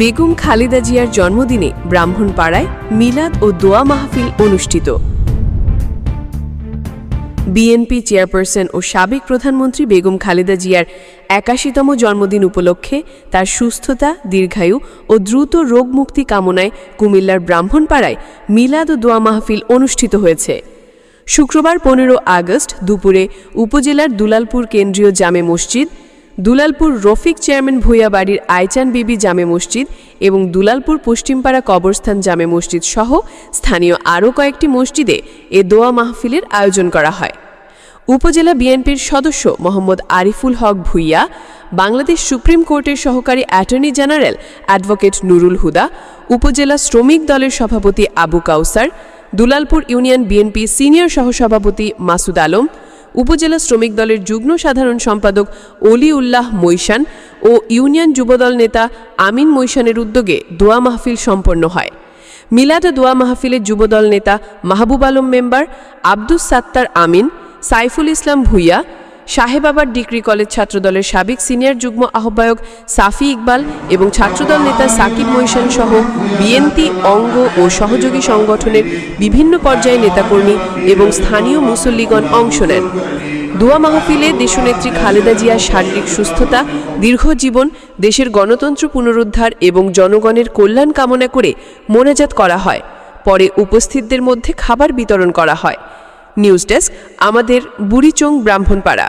বেগম খালেদা জিয়ার জন্মদিনে ব্রাহ্মণপাড়ায় মিলাদ ও দোয়া মাহফিল অনুষ্ঠিত। বিএনপি চেয়ারপারসন ও সাবেক প্রধানমন্ত্রী বেগম খালেদা জিয়ার একাশিতম জন্মদিন উপলক্ষে তার সুস্থতা, দীর্ঘায়ু ও দ্রুত রোগমুক্তি কামনায় কুমিল্লার ব্রাহ্মণপাড়ায় মিলাদ ও দোয়া মাহফিল অনুষ্ঠিত হয়েছে। শুক্রবার পনেরো আগস্ট দুপুরে উপজেলার দুলালপুর কেন্দ্রীয় জামে মসজিদ দুলালপুর রফিক চেয়ারম্যান ভূঁইয়া বাড়ির আইচান বিবি জামে মসজিদ এবং দুলালপুর পশ্চিমপাড়া কবরস্থান জামে মসজিদ সহ স্থানীয় আরও কয়েকটি মসজিদে এ দোয়া মাহফিলের আয়োজন করা হয়। উপজেলা বিএনপির সদস্য মোহাম্মদ আরিফুল হক ভুইয়া, বাংলাদেশ সুপ্রিম কোর্টের সহকারী attorney general advocate Nurul Huda, উপজেলা শ্রমিক দলের সভাপতি Abu Kawsar, Dulalpur union BNP senior সহসভাপতি মাসুদ আলম উপজেলা শ্রমিক দলের যুগ্ম সাধারণ সম্পাদক অলি উল্লাহ মৈশান ও ইউনিয়ন যুবদল নেতা আমিন মৈশানের উদ্যোগে দোয়া মাহফিল সম্পন্ন হয়। মিলাদ দোয়া মাহফিলের যুবদল নেতা মাহবুব আলম মেম্বার আব্দুস সাত্তার আমিন, সাইফুল ইসলাম ভুইয়া সাহেবাবার ডিগ্রি কলেজ ছাত্রদলের সাবেক সিনিয়র যুগ্ম আহ্বায়ক সাফি ইকবাল এবং ছাত্রদল নেতা সাকিব মৈশান সহ বিএনপি, অঙ্গ ও সহযোগী সংগঠনের বিভিন্ন পর্যায়ে নেতাকর্মী এবং স্থানীয় মুসল্লিগণ অংশ নেন। দোয়া মাহফিলে দেশনেত্রী খালেদা জিয়ার শারীরিক সুস্থতা দীর্ঘজীবন দেশের গণতন্ত্র পুনরুদ্ধার এবং জনগণের কল্যাণ কামনা করে মোনাজাত করা হয়। পরে উপস্থিতদের মধ্যে খাবার বিতরণ করা হয়। নিউজ ডেস্ক আমাদের বুড়িচং ব্রাহ্মণপাড়া।